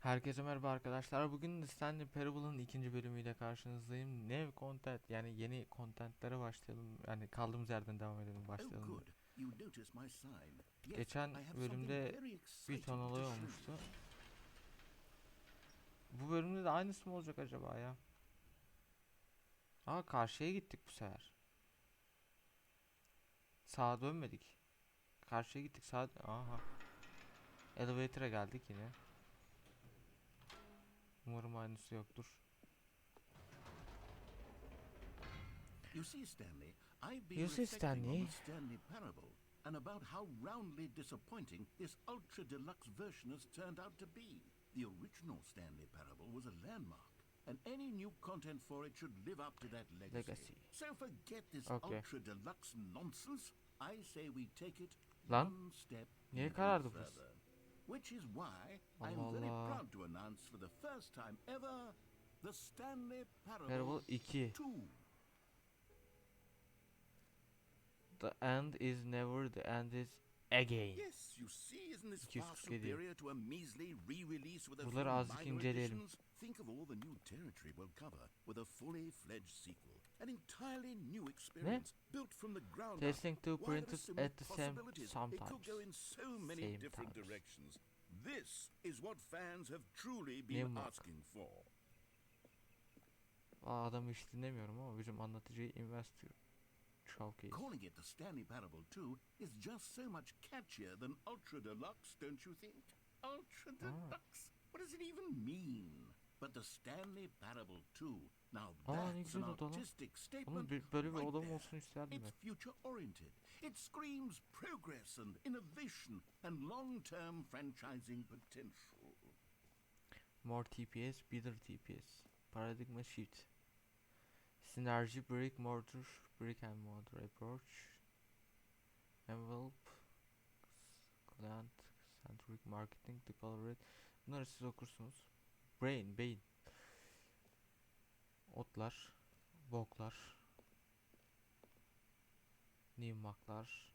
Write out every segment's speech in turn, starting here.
Herkese merhaba arkadaşlar. Bugün Stanley Parable'ın ikinci bölümüyle karşınızdayım. New content yani yeni contentlere başlayalım. Yani kaldığımız yerden devam edelim Oh, başlayalım. Yes, Geçen bölümde bir ton to olay olmuştu. Bu bölümde de aynısı mı olacak acaba ya? Aa karşıya gittik bu sefer. Sağa dönmedik. Karşıya gittik sağa... Aha. Elevator'a geldik yine. Umarım aynısı yoktur. You see, Stanley, I've been You reflecting on Stanley. the Stanley Parable and about how roundly disappointing this ultra deluxe version has turned out to be. The original Stanley Parable was a landmark, and any new content for it should live up to that legacy. Legacy. So forget this Okay. ultra deluxe nonsense. I say we take it Lan, one step niye karardı further. Which is why I'm very proud to announce for the first time ever the Stanley Parable, Parable 2. 2. The end is never the end is again. Yes, you see, isn't this far 247. superior to a measly re-release with a Bunları azıcık minor inceleyelim. Think of all the new territory we'll cover with a fully fledged sequel. An entirely new experience built from the ground. Testing two Why, there are printed at the same possibilities. It sometimes. could go in so many Same different times. directions. This is what fans have truly been asking for. Aa, adamı hiç dinlemiyorum ama bizim anlatıcıyı Investor Showcase. Calling it the Stanley Parable 2 is just so much catchier than Ultra Deluxe, don't you think? Ultra Ah. Deluxe? What does it even mean? But the Stanley Parable 2, now Aa, ne güzel oda lan. bir, böyle bir odam olsun isterdim It's ben. future oriented. It screams progress and innovation and long term franchising potential. More TPS, better TPS. Paradigma shift. Synergy, brick, mortar, brick and mortar approach. Envelope. Client centric marketing, the color red. Bunları siz okursunuz. Brain, beyin. Otlar, boklar. Nimaklar.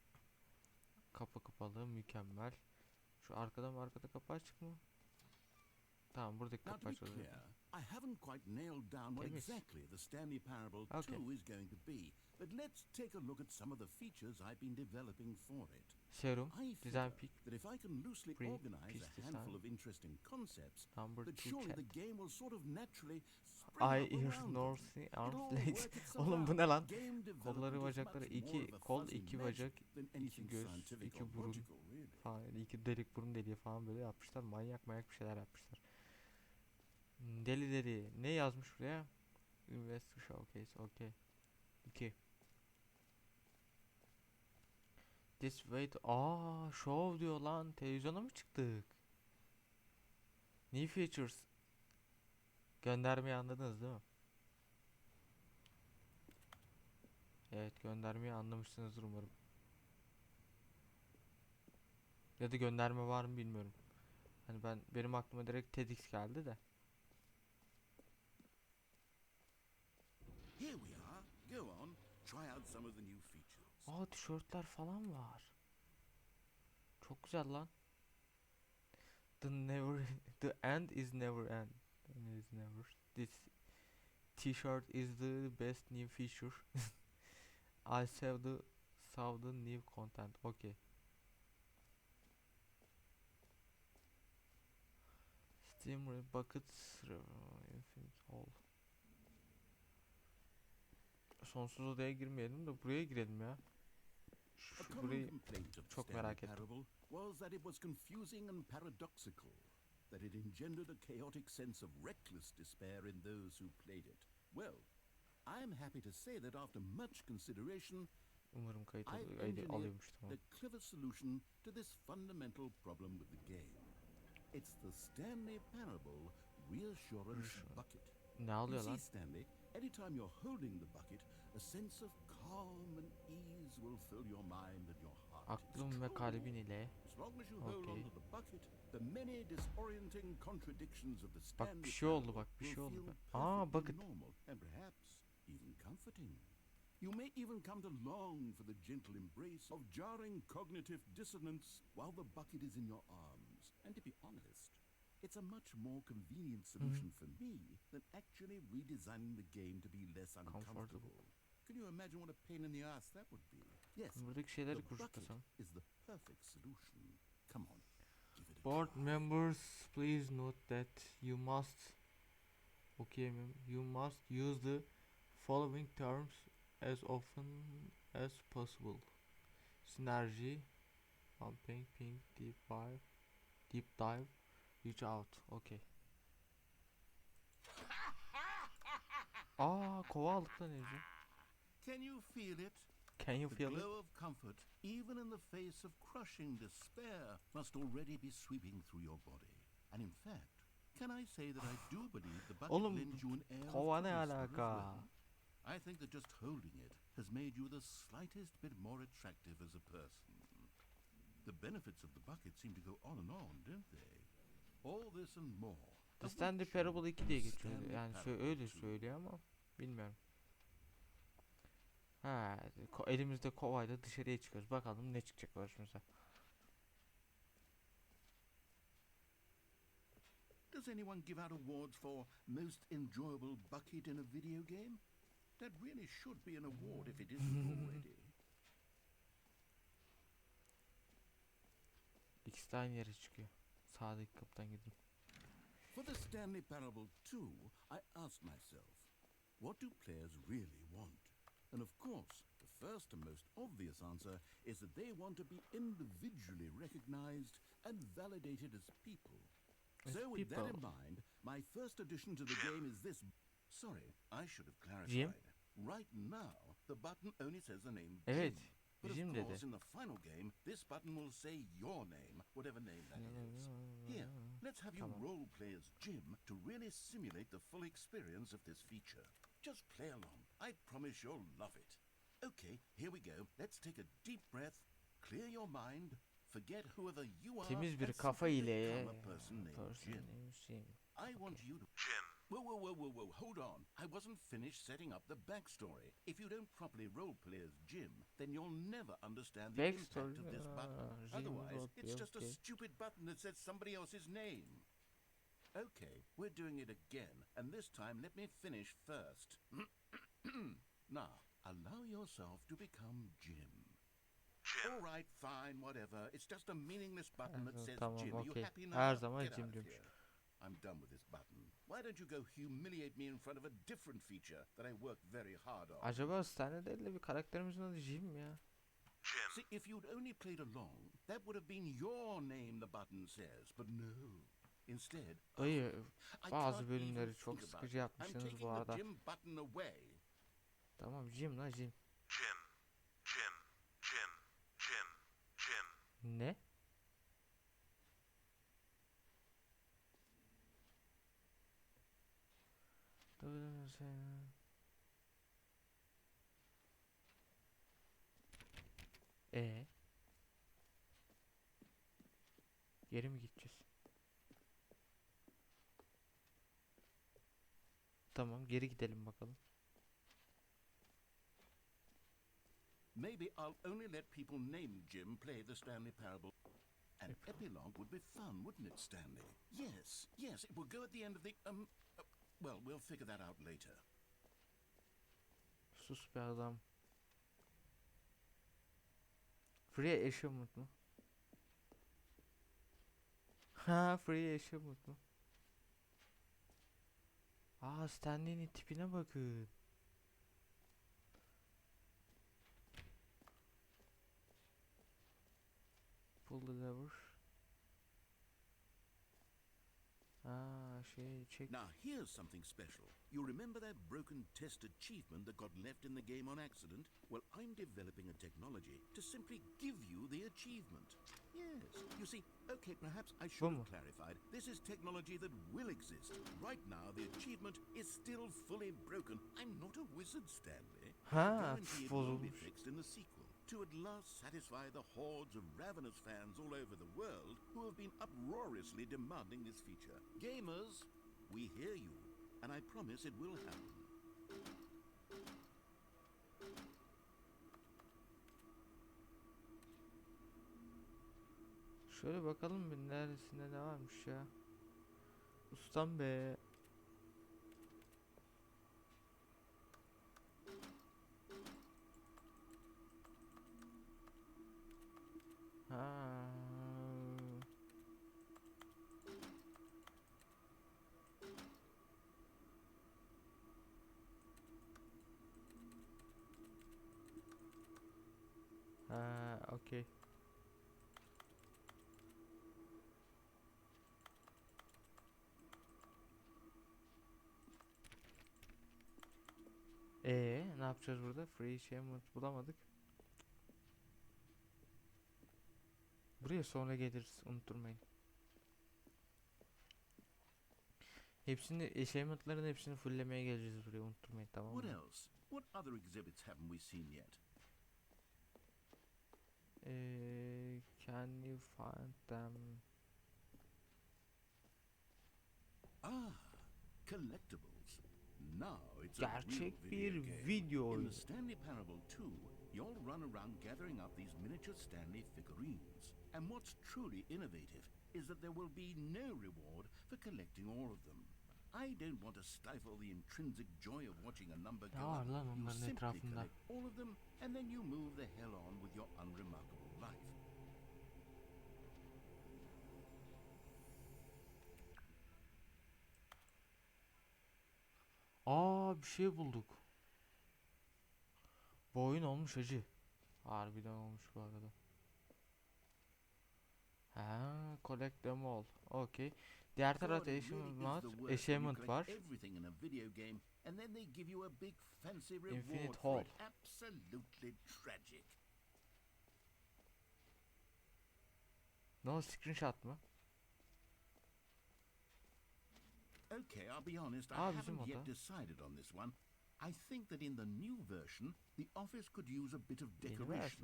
Kapı kapalı, mükemmel. Şu arkada mı arkada kapı açık mı? Tamam buradaki kapı clear, I haven't quite nailed down what exactly the Stanley Parable Okay. 2 is going to be, but let's take a look at some of the features I've been developing for it. Serum, I design pick, that if I can loosely Pre- organize a handful design. of interesting concepts, number that 2 surely chat. the game will sort of naturally up ears, It'll arms, legs. Oğlum bu ne lan? Kolları bacakları iki kol, iki bacak, iki göz, iki burun falan iki delik burun deliği falan böyle yapmışlar. Manyak manyak bir şeyler yapmışlar. Deli deli. Ne yazmış buraya? Investor Showcase. Okay. 2. This way to... Aa, show diyor lan. Televizyona mı çıktık? New features. Göndermeyi anladınız değil mi? Evet göndermeyi anlamışsınızdır umarım. Ya da gönderme var mı bilmiyorum. Hani ben benim aklıma direkt TEDx geldi de. Here we are. Go on. Try out some of the new features. Aa tişörtler falan var. Çok güzel lan. The never the end is never end. İs never. This t-shirt is the best new feature. I saw the saw the new content. Okay. Steam buckets infinite hall. Sonsuz odaya girmeyelim de buraya girelim ya. Şu burayı çok merak ettim. Was that it was confusing and paradoxical, that it engendered a chaotic sense of reckless despair in those who played it. Well, I'm happy to say that after much consideration, umarım kayıt alıyormuş tamam. the clever solution to this fundamental problem with the game. It's the Stanley Parable Reassurance. Bucket. Ne alıyor lan? Stanley, anytime you're holding the bucket, a sense of calm and ease will fill your mind and your heart. Aklım ve kalbin ile. As long as you hold Okay. on to the bucket, the many disorienting contradictions of the Bak bir şey oldu bak bir şey oldu. Aa bucket. normal and perhaps even comforting. You may even come to long for the gentle embrace of jarring cognitive dissonance while the bucket is in your arms. And to be honest, It's a much more convenient solution for me than actually redesigning the game to be less uncomfortable. Can you imagine what a pain in the ass that would be? Yes, Buradaki şeyleri is the perfect solution. Come on, Board members, please note that you must okuyamıyorum. You must use the following terms as often as possible. Synergy, pumping, ping, deep dive, deep dive, reach out. Okay. Ah, Aa kova aldık lan Ece. Can you feel it? Can you The feel it? glow of comfort, even in the face of crushing despair, must already be sweeping through your body. And in fact, can I say that I do believe the bucket Oğlum, lends you an air of kova ne coolness as alaka? well. I think that just holding it has made you the slightest bit more attractive as a person. The benefits of the bucket seem to go on and on, don't they? The Stanley Parable 2 diye geçiyor. Yani şöyle öyle 2. söylüyor ama bilmiyorum. Ha, elimizde kovayla dışarıya çıkıyoruz. Bakalım ne çıkacak karşımıza. Does anyone give out awards for most enjoyable bucket in a video game? That really should be an award if it isn't already. İkisi de aynı yere çıkıyor. Sağdaki kapıdan gideyim. For the Stanley Parable 2, I asked myself, what do players really want? And of course, the first and most obvious answer is that they want to be individually recognized and validated as people. As so, with that in mind, my first addition to the game is this. Sorry, I should have clarified. Jim? Right now, the button only says the name Evet. Jim. But of dedi. course, in the final game, this button will say your name, whatever name that is. Here, let's have you Tamam. role play as Jim to really simulate the full experience of this feature. Just play along. I promise you'll love it. Okay, here we go. Let's take a deep breath, clear your mind, forget whoever you are, Temiz bir and kafa simply ile become a person named person Jim. named Jim. I want you to. Jim. Whoa, whoa, whoa, whoa, whoa, hold on. I wasn't finished setting up the backstory. If you don't properly roleplay as Jim, then you'll never understand the Backstory. impact of this uh, button. Aa, Jim Otherwise, roleplay, it's just a stupid button that says somebody else's name. Okay, we're doing it again, and this time let me finish first. now, allow yourself to become Jim. Jim. All right, fine, whatever. It's just a meaningless button that Evet, says tamam, Jim. Are you happy ah, now? Her zaman Get Jim out of here. I'm done with this button. Why don't you go humiliate me in front of a different feature that I worked very hard on? Acaba Stanley değil de bir karakterimizin adı Jim mi ya? See, if you'd only played along, that would have been your name the button says, but no. Instead, Dayı I bazı bölümleri çok sıkıcı yapmışsınız taking bu arada. Jim button away. Tamam Jim la Jim. Jim, Jim, Jim, Jim, Jim. Ne? E Geri mi gideceğiz? Tamam geri gidelim bakalım. Maybe I'll only let people named Jim play the Stanley Parable. An epilogue would be fun, wouldn't it, Stanley? Yes, yes, it will go at the end of the. Um, well, we'll figure that out later. Sus be adam. Free achievement mu? Ha free achievement mu? Aa Stanley'nin tipine bakın. Pull the lever. Now, here's something special. You remember that broken test achievement that got left in the game on accident? Well, I'm developing a technology to simply give you the achievement. Yes. You see, okay, perhaps I should have clarified. This is technology that will exist. Right now, the achievement is still fully broken. I'm not a wizard, Stanley. Ha it will be fixed in the sequel. To at last satisfy the hordes of ravenous fans all over the world who have been uproariously demanding this feature. Gamers, we hear you, and I promise it will happen. Şöyle bakalım bir neresinde ne varmış ya. Yapsam be. Ha. Ha, okey. Ee, ne yapacağız burada? Free achievement bulamadık. Buraya sonra geliriz, unutturmayın. Hepsini, achievement'ların hepsini fulllemeye geleceğiz buraya, unutturmayın tamam What mı? else? What other exhibits haven't we seen yet? Ee, can you find them? Ah, collectibles. Now it's a real Gerçek video bir game. video In the Stanley Parable 2, you'll run around gathering up these miniature Stanley figurines. And what's truly innovative is that there will be no reward for collecting all of them. I don't want to stifle the intrinsic joy of watching a number go var up. You simply collect all of them and then you move the hell on with your unremarkable life. Aa bir şey bulduk. Bu oyun olmuş acı. Harbiden olmuş bu arada. Ha, collect them all. Okey. Diğer tarafta achievement, achievement var. And then they give you a big fancy reward Infinite Hall. Absolutely tragic. Ne o screenshot mı? Okay, I'll be honest, I haven't yet decided on this one. I think that in the new version, the office could use a bit of Yeni decoration,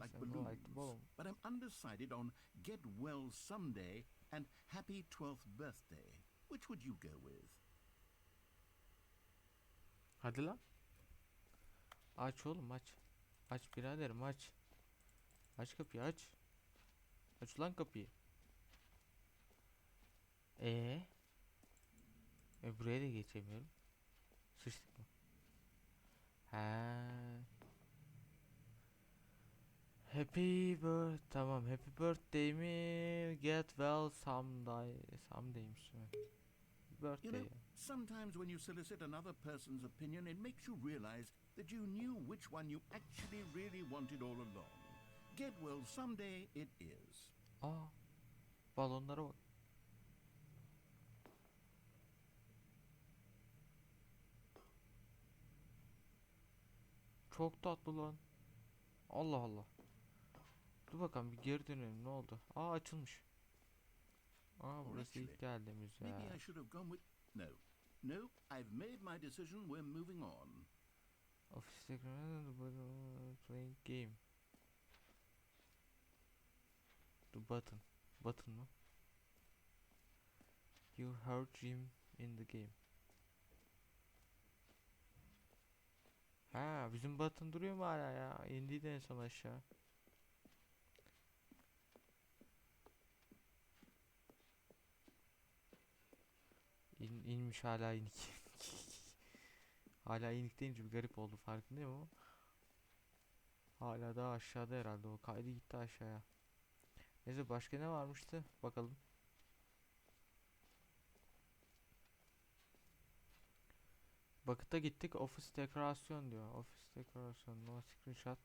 like balloons. like balloon. But I'm undecided on Get Well Someday and Happy 12th Birthday. Which would you go with? Hadi lan. Aç oğlum aç. Aç biraderim aç. Aç kapıyı aç. Aç lan kapıyı. Ee? E buraya da geçemiyorum. Sıçtık mı? Ha. Happy birthday tamam happy birthday mi get well someday somedaymiş mi? Birthday. know, Sometimes when you solicit another person's opinion, it makes you realize that you knew which one you actually really wanted all along. Get well someday it is. Aa. Balonlara bak. Çok tatlı lan. Allah Allah. Dur bakalım bir geri dönelim ne oldu? Aa açılmış. Aa burası ilk geldiğimiz Maybe yer. I should have gone with. No. No, I've made my decision. We're moving on. Ofiste playing game. The button. Button mı? You hurt Jim in the game. Ha bizim button duruyor mu hala ya? İndiydi en son aşağı. İn, inmiş hala inik. hala inik deyince bir garip oldu farkındayım ama. Hala daha aşağıda herhalde o kaydı gitti aşağıya. Neyse başka ne varmıştı? Bakalım. Bakıta gittik. Office dekorasyon diyor. Office dekorasyon. No screenshot.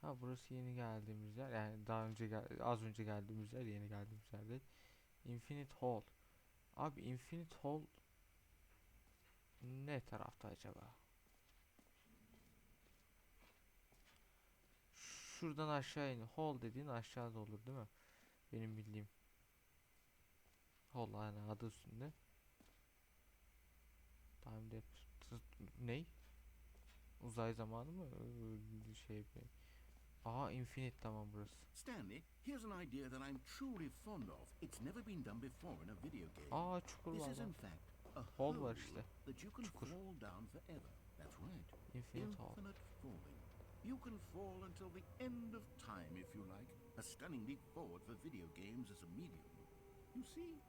Ha burası yeni geldiğimiz yer. Yani daha önce gel az önce geldiğimiz yer, yeni geldiğimiz yer değil. Infinite Hall. Abi Infinite Hall ne tarafta acaba? Şuradan aşağı in. Hall dediğin aşağıda olur değil mi? Benim bildiğim. Hall yani adı üstünde. Time depth. Ney? Uzay zamanı mı? Şey mi? Aa Infinite tamam burası. Stanley, here's an idea that I'm truly fond of. It's never been done before in a video game. Aa çukur This var is lan. in fact a Hole var işte. that you can Çukur. fall down forever. That's right. Infinite. Infinite falling. You can fall until the end of time if you like. A stunning leap forward for video games as a medium. You see,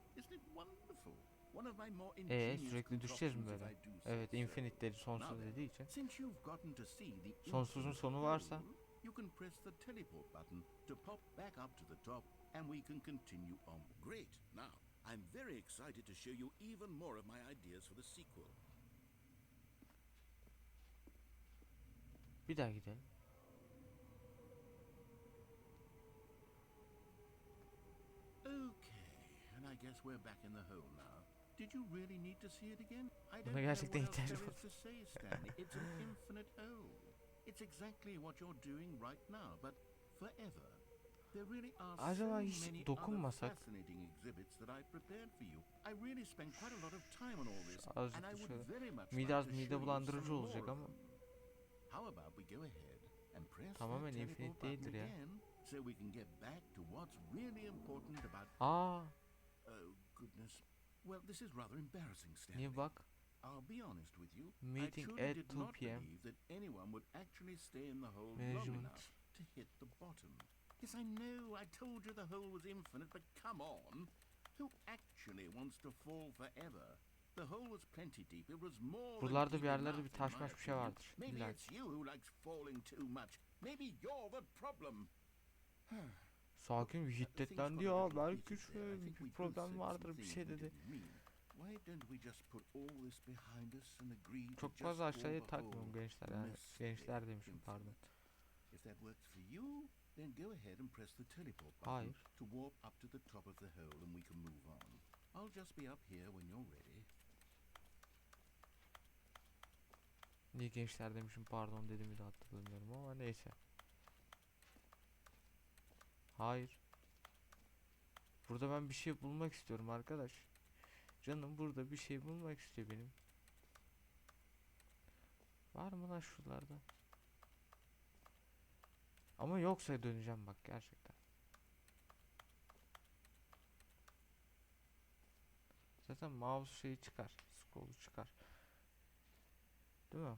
Ee sürekli düşeceğiz mi böyle? Evet so. infinite'leri Now sonsuz dediği için. Sonsuzun infinite sonu varsa? you can press the teleport button to pop back up to the top and we can continue on. Great. Now, I'm very excited to show you even more of my ideas for the sequel. Bir daha gidelim. Okay, and I guess we're back in the hole now. Did you really need to see it again? I don't Buna know what else there is to say, Stanley. It's an infinite hole. It's exactly what you're doing right now, but forever. There really are Acaba so hiç many dokunmasak? other fascinating exhibits that I prepared for you. I really spent quite a lot of time on all this, and I would very much like to mide bulandırıcı olacak ama. How about we go ahead and press Tamamen the infinite değildir ya. again so we can get back to what's really important about Aa Oh, goodness. Well, this is rather embarrassing, Stanley. niye bak? I'll be honest with you. Meeting I truly at did 2 not p.m. believe that anyone would actually stay in the hole long enough to hit the bottom. Yes, I know. I told you the hole was infinite, but come on. Who actually wants to fall forever? The hole was plenty deep. It was more Buralarda bir yerlerde bir taş maş bir şey vardır. Maybe it's you who likes falling too much. Maybe you're the problem. Sakin bir hiddetlendi ya. Belki think bir problem vardır bir şey dedi. Çok fazla aşağıya takmıyorum gençler yani. Gençler demişim pardon. then go ahead and press the teleport button Hayır. to warp up to the top of the hole and we can move on. I'll just be up here when you're ready. Niye gençler demişim pardon dediğimi de hatırlamıyorum ama neyse. Hayır. Burada ben bir şey bulmak istiyorum arkadaş. Canım burada bir şey bulmak istiyor benim. Var mı lan şuralarda? Ama yoksa döneceğim bak gerçekten. Zaten mouse şeyi çıkar. Scroll'u çıkar. Değil mi?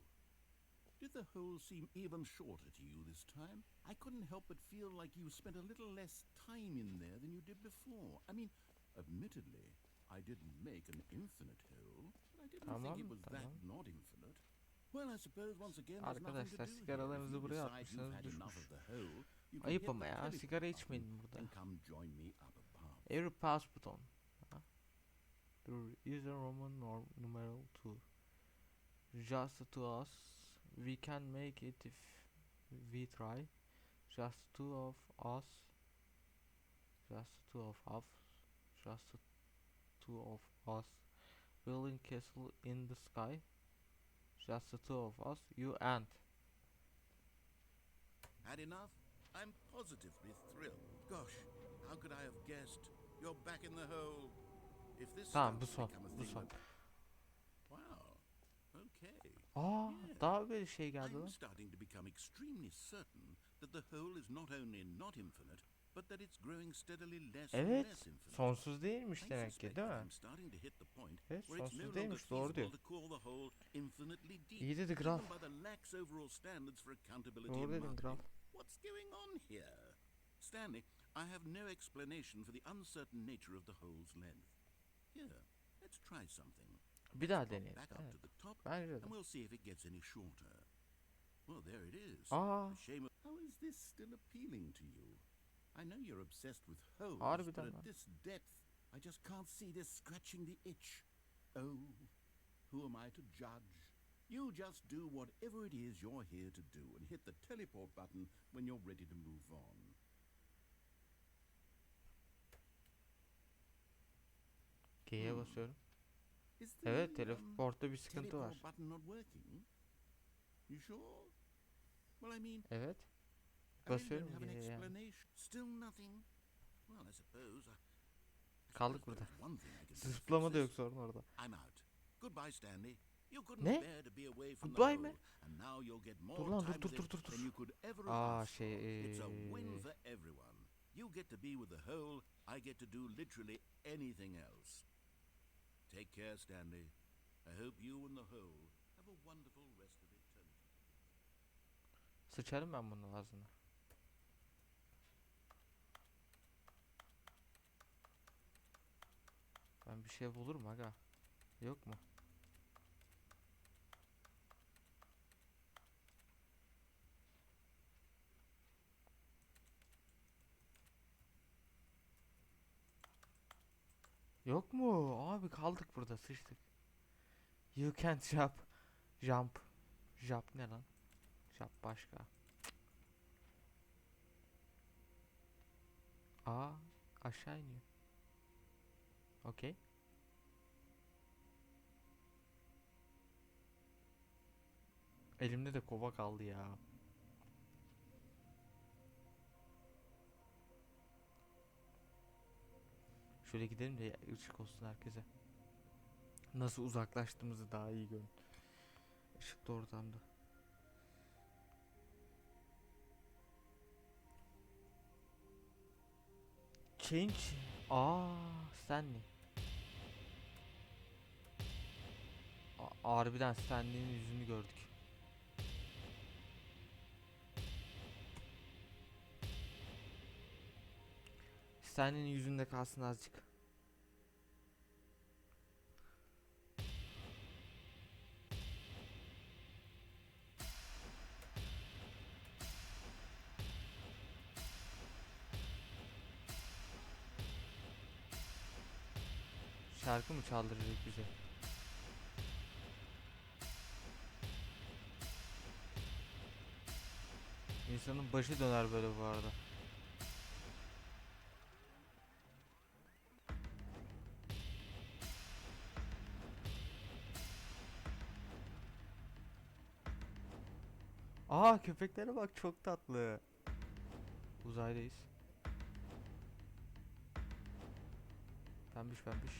Did the hole seem even shorter to you this time? I couldn't help but feel like you spent a little less time in there than you did before. I mean, admittedly, I didn't make an infinite hole, but I didn't Tamam, think it was that not infinite. Well, I suppose once again there's nothing to do sigaralarınızı If you buraya decide you've atmışsınız, had enough düşmüş. of the hole, you can Ayıp ama ya sigara içmeyin burada. and come join me up above. Every pass button. Huh? There is a Roman nor- numeral 2. Just to us, we can make it if we try. Just two of us. Just two of us. Just two of us. Building castle in the sky. Just the two of us. You and. Had enough? I'm positively thrilled. Gosh, how could I have guessed? You're back in the hole. If this Tamam bu starts son. become a Bu thing son. Aa, daha bir şey geldi I'm lan. starting to become extremely certain that the hole is not only not infinite, but that it's growing steadily less and Evet, less infinite. Sonsuz değilmiş demek ki değil mi? Evet, sonsuz değilmiş, doğru diyor. İyi dedi Graf. Doğru in dedin. Graf. What's going on here? Stanley, I have no explanation for the uncertain nature of the hole's length. Here, let's try something. Bir daha deneyelim. back up Evet, to the top, bence de. and we'll see if it gets any shorter. Well, there it is. Aa, A shame. of- How is this still appealing to you? I know you're obsessed with holes, Harbiden but at this depth, I just can't see this scratching the itch. Oh, who am I to judge? You just do whatever it is you're here to do and hit the teleport button when you're ready to move on. G'ye hmm. basıyorum. Is the Evet um, teleportta bir sıkıntı var. sure? Well, I mean, Evet. Basıyorum yine yani. Well, suppose. Kaldık burada. Zıplama da yok sorun orada. Goodbye, Stanley. Ne? Goodbye mi? Dur lan, dur, dur, dur, dur, dur. Aa, şey. You get to be with the hole. I get to do literally anything else. Take care, Stanley. I hope you and the hole have a wonderful rest of eternity. Sıçarım ben bunun ağzına. Ben bir şey bulurum aga. Yok mu? Yok mu? Abi kaldık burada sıçtık. You can't jump. Jump. Jump ne lan? Jump başka. Aa aşağı iniyor. Okey. Elimde de kova kaldı ya. Şöyle gidelim de ışık olsun herkese. Nasıl uzaklaştığımızı daha iyi görün. Işıklı ortamda. Change. Aa, Stanley. A- harbiden Stanley'nin yüzünü gördük. Stanley'nin yüzünde kalsın azıcık. Şarkı mı çaldıracak bize? İnsanın başı döner böyle bu arada. Aa köpeklere bak çok tatlı. Uzaydayız. Pembiş pembiş.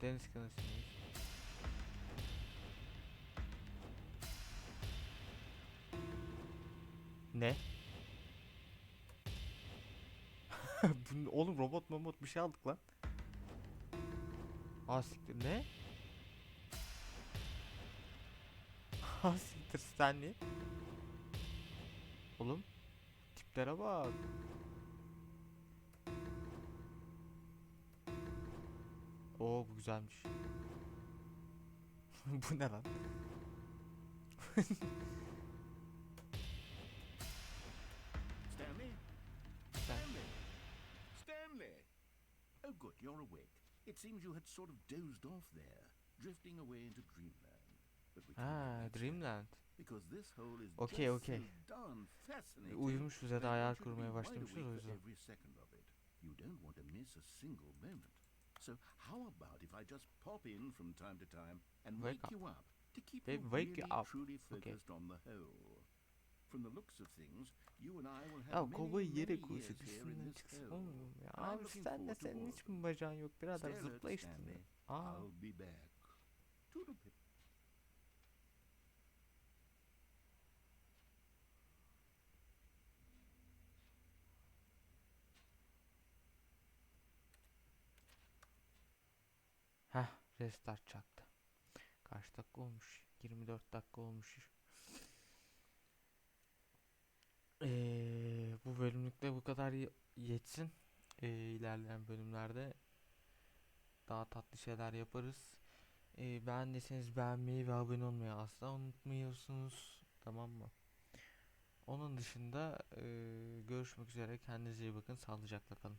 Deniz kenarındayız. Ne? Oğlum robot robot bir şey aldık lan. Aa siktir ne? Aa siktir Stanley. Oğlum tiplere bak. Oo bu güzelmiş. bu ne lan? Stanley? Stanley? Stanley! Oh, good, you're awake. It seems you had sort of dozed off there, drifting away into dreamland. But we stand, Dreamland. Because this hole is Okay, just okay. so darn fascinating. Uyumuş bize de that I hayal kurmaya başlamışız o yüzden. You don't want to miss a single moment. So how about if I just pop in from time to time and Wake wake, you up to keep Babe, you wake you really up. truly Okay. focused on the whole. From the looks of things, you and I will have Ya many yere years koy here in sıkışsın this çıksın mu ya? Abi sen de senin hiç mi bacağın yok birader zıpla işte. Aa. I'll be back. Restart çaktı. Kaç dakika olmuş? 24 dakika olmuş. Ee, bu bölümlükte bu kadar ye- yetsin. Ee, ilerleyen bölümlerde daha tatlı şeyler yaparız. Ee, beğendiyseniz beğenmeyi ve abone olmayı asla unutmuyorsunuz. Tamam mı? Onun dışında ee, görüşmek üzere. Kendinize iyi bakın. Sağlıcakla kalın.